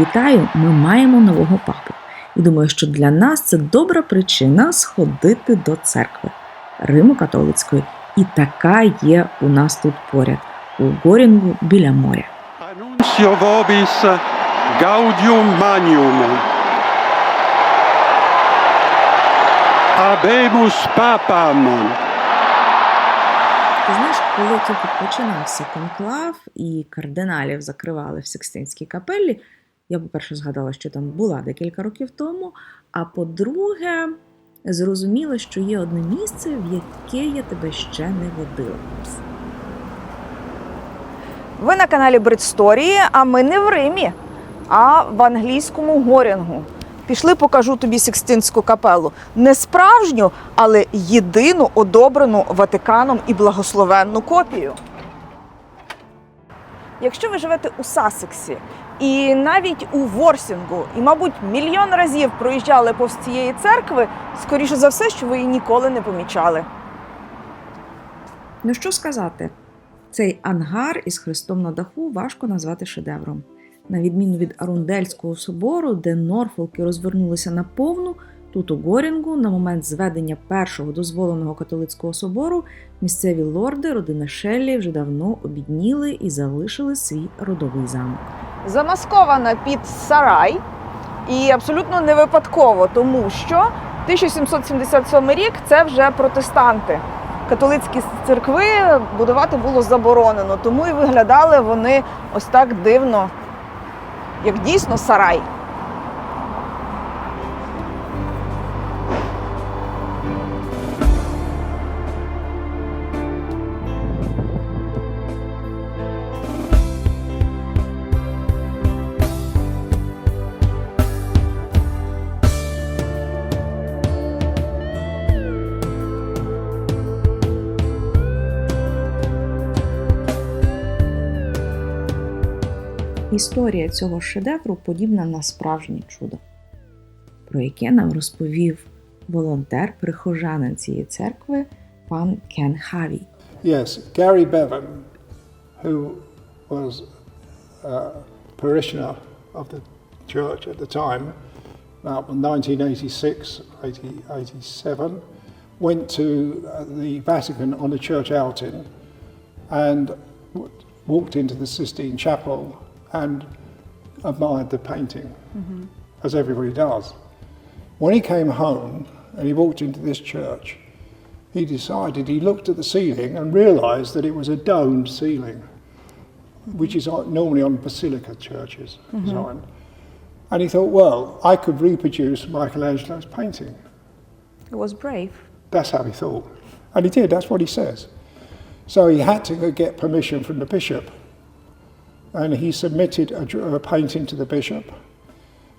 Вітаю! Ми маємо нового папу. І думаю, що для нас це добра причина сходити до церкви Римо-католицької. І така є у нас тут поряд, у Горінгу біля моря. Annuncio vobis gaudium magnum. Habemus papam. Ти знаєш, коли тільки починався конклав і кардиналів закривали в Сикстинській капеллі, я, по-перше, згадала, що там була декілька років тому. А по-друге, зрозуміла, що є одне місце, в яке я тебе ще не водила. Ви на каналі Бритсторії, а ми не в Римі, а в англійському Горінгу. Пішли, покажу тобі Сикстинську капелу. Не справжню, але єдину одобрену Ватиканом і благословенну копію. Якщо ви живете у Сасексі і навіть у Ворсінгу, і, мабуть, мільйон разів проїжджали повз цієї церкви, скоріше за все, що ви її ніколи не помічали. Ну що сказати, цей ангар із Христом на даху важко назвати шедевром. На відміну від Арундельського собору, де Норфолки розвернулися наповну, тут у Горінгу, на момент зведення першого дозволеного католицького собору, місцеві лорди, родина Шеллі вже давно обідніли і залишили свій родовий замок. замаскована під сарай і абсолютно не випадково, тому що 1777 рік це вже протестанти. Католицькі церкви будувати було заборонено, тому і виглядали вони ось так дивно, як дійсно сарай. Історія цього шедевру подібна на справжнє чудо, про яке нам розповів волонтер, прихожанин цієї церкви, пан Кен Хаві. Yes, Gary Bevan, who was a parishioner of the church at the time, about 1986, 87, went to uh, the Vatican on a church outing and walked into the Sistine Chapel and admired the painting, as everybody does. When he came home and he walked into this church, he decided he looked at the ceiling and realised that it was a domed ceiling, which is normally on basilica churches mm-hmm. design. And he thought, well, I could reproduce Michelangelo's painting. It was brave. That's how he thought. And he did, that's what he says. So he had to go get permission from the bishop. And he submitted a, a painting to the bishop.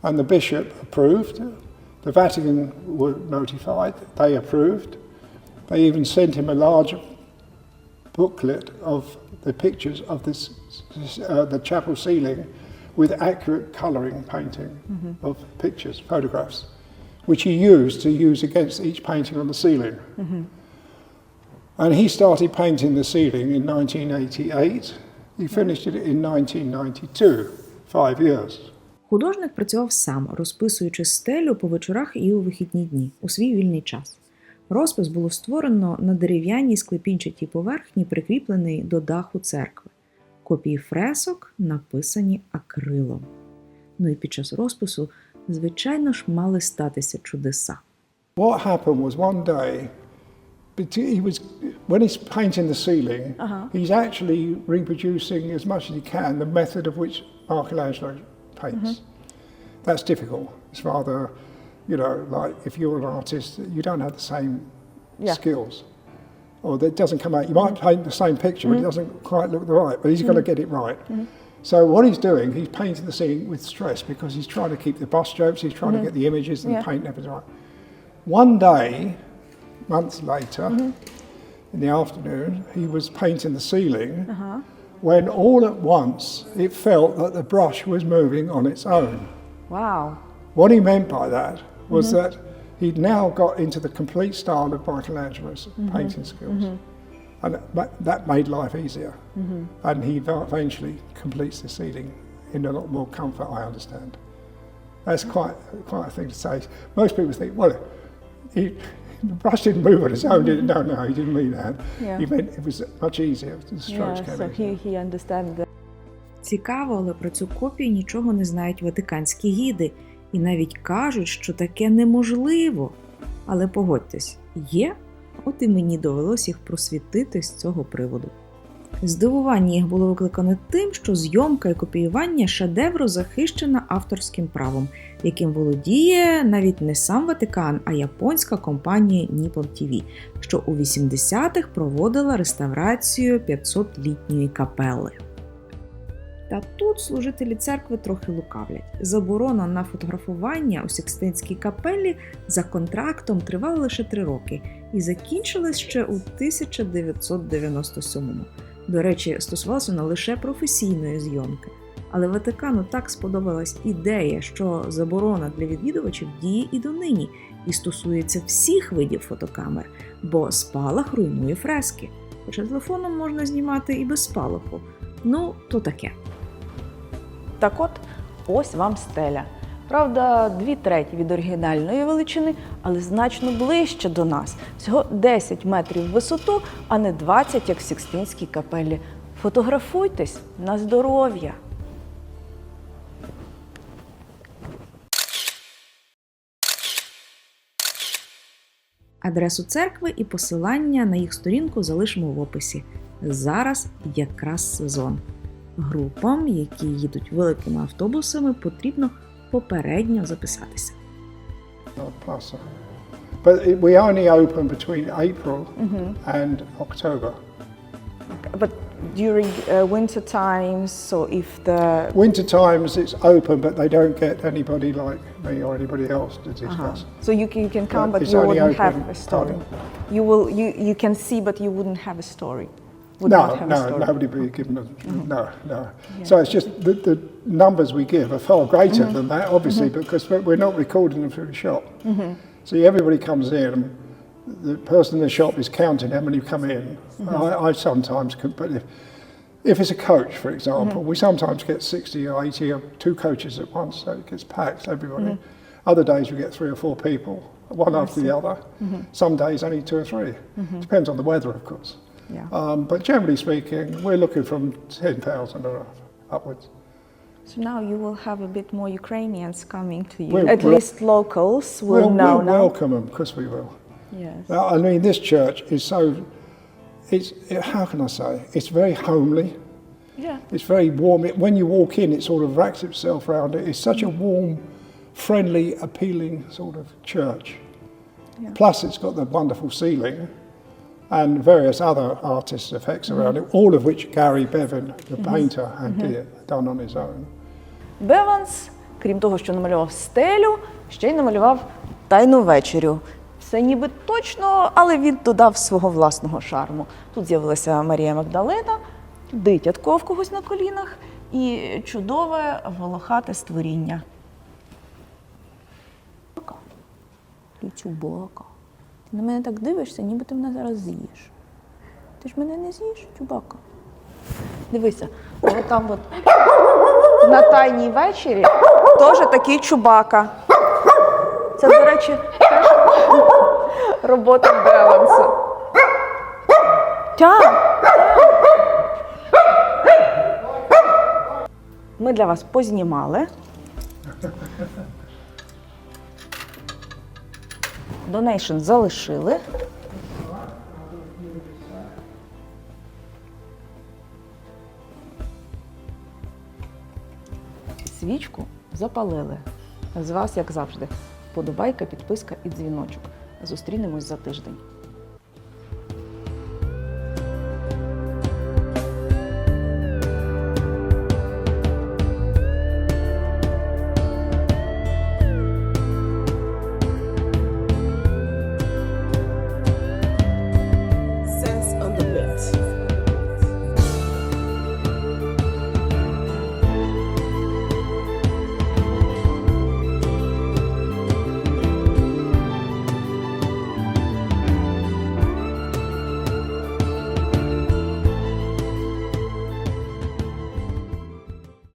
And the bishop approved. The Vatican were notified, they approved. They even sent him a large booklet of the pictures of this, uh, the chapel ceiling with accurate colouring painting of pictures, photographs, which he used to use against each painting on the ceiling. And he started painting the ceiling in 1988. He finished it in 1992, five years. Художник працював сам, розписуючи стелю по вечорах і у вихідні дні у свій вільний час. Розпис було створено на дерев'яній склепінчатій поверхні, прикріпленій до даху церкви. Копії фресок написані акрилом. Ну і під час розпису, звичайно ж, мали статися чудеса. What happened was one day, he was when he's painting the ceiling, uh-huh. he's actually reproducing as much as he can the method of which Michelangelo paints. Mm-hmm. That's difficult. It's rather, you know, like if you're an artist, you don't have the same Yeah. skills. Or that doesn't come out. You might paint the same picture, but it mm-hmm. doesn't quite look the right. But he's got to mm-hmm. get it right. So what he's doing, he's painting the scene with stress because he's trying to keep the bus strokes. He's trying to get the images and Yeah. the paint and everything right. One day, months later, mm -hmm. in the afternoon, he was painting the ceiling uh -huh. when all at once it felt that the brush was moving on its own. Wow. What he meant by that was mm -hmm. that he'd now got into the complete style of Michelangelo's mm -hmm. painting skills. Mm-hmm. And that made life easier. Mm-hmm. And he eventually completes the ceiling in a lot more comfort, I understand. That's mm-hmm. quite, quite a thing to say. Most people think, well, he, the brush didn't move on his own, did it? No, no, he didn't mean that. Yeah. He meant it was much easier. The strokes came so he, he understand that. Цікаво, але про цю копію нічого не знають ватиканські гіди, і навіть кажуть, що таке неможливо. Але погодьтесь, є, от і мені довелось їх просвітити з цього приводу. Здивування їх було викликане тим, що зйомка і копіювання шедевру захищена авторським правом, яким володіє навіть не сам Ватикан, а японська компанія Nippon TV, що у 80-х проводила реставрацію 500-літньої капели. Та тут служителі церкви трохи лукавлять. Заборона на фотографування у Сікстинській капелі за контрактом тривала лише три роки і закінчилась ще у 1997-му. До речі, стосувалася вона лише професійної зйомки. Але Ватикану так сподобалась ідея, що заборона для відвідувачів діє і донині, і стосується всіх видів фотокамер, бо спалах руйнує фрески. Хоча телефоном можна знімати і без спалаху. Ну, то таке. Так от, ось вам стеля. Правда, дві треті від оригінальної величини, але значно ближче до нас. Всього 10 метрів висоту, а не 20, як в Сікстинській капелі. Фотографуйтесь на здоров'я. Адресу церкви і посилання на їх сторінку залишимо в описі. Зараз якраз сезон. Групам, які їдуть великими автобусами, потрібно попередньо записатися. Not plus. But it, we only open between April and October. But during uh, winter times, so if the Winter times it's open, but they don't get anybody like me or anybody else to discuss. so you can, you can come, Yeah, but it's you only wouldn't have open- a story. pardon? You will you you can see, but you wouldn't have a story. Would no, not have a no, story. nobody be given a mm-hmm. no, no. So it's just the, the numbers we give are far greater mm-hmm. than that, obviously, mm-hmm. because we're we're not recording them through the shop. See, everybody comes in, and the person in the shop is counting how many come in. I, I sometimes, can, but if, if it's a coach, for example, we sometimes get 60 or 80 or two coaches at once, so it gets packed, everybody. Other days we get three or four people, one after the other. Some days only two or 3 Depends on the weather, of course. Yeah. Um, but generally speaking, we're looking from 10,000 or upwards. So now you will have a bit more Ukrainians coming to you. We'll- At we'll- least locals will We'll, know we'll now. welcome them, of course we will. Yes. Now, I mean, this church is so, it's, it, how can I say, it's very homely. Yeah. It's very warm. It, when you walk in, it sort of wraps itself around it. It's such a warm, friendly, appealing sort of church. Yeah. Plus, it's got the wonderful ceiling and various other artists' effects around it, all of which Gary Bevan, the painter, had did, done on his own. Беванс, крім того, що намалював стелю, ще й намалював тайну вечерю. Все ніби точно, але він додав свого власного шарму. Тут з'явилася Марія Магдалена, дитятко в когось на колінах і чудове волохате створіння. Чубака. На мене так дивишся, ніби ти мене зараз з'їш. Ти ж мене не з'їш, чубака. Дивися, от там от на тайній вечері теж такий чубака. Це, до речі, робота Беванса. Тя! Ми для вас познімали. Донейшн залишили. Свічку запалили. З вас, як завжди, вподобайка, підписка і дзвіночок. Зустрінемось за тиждень.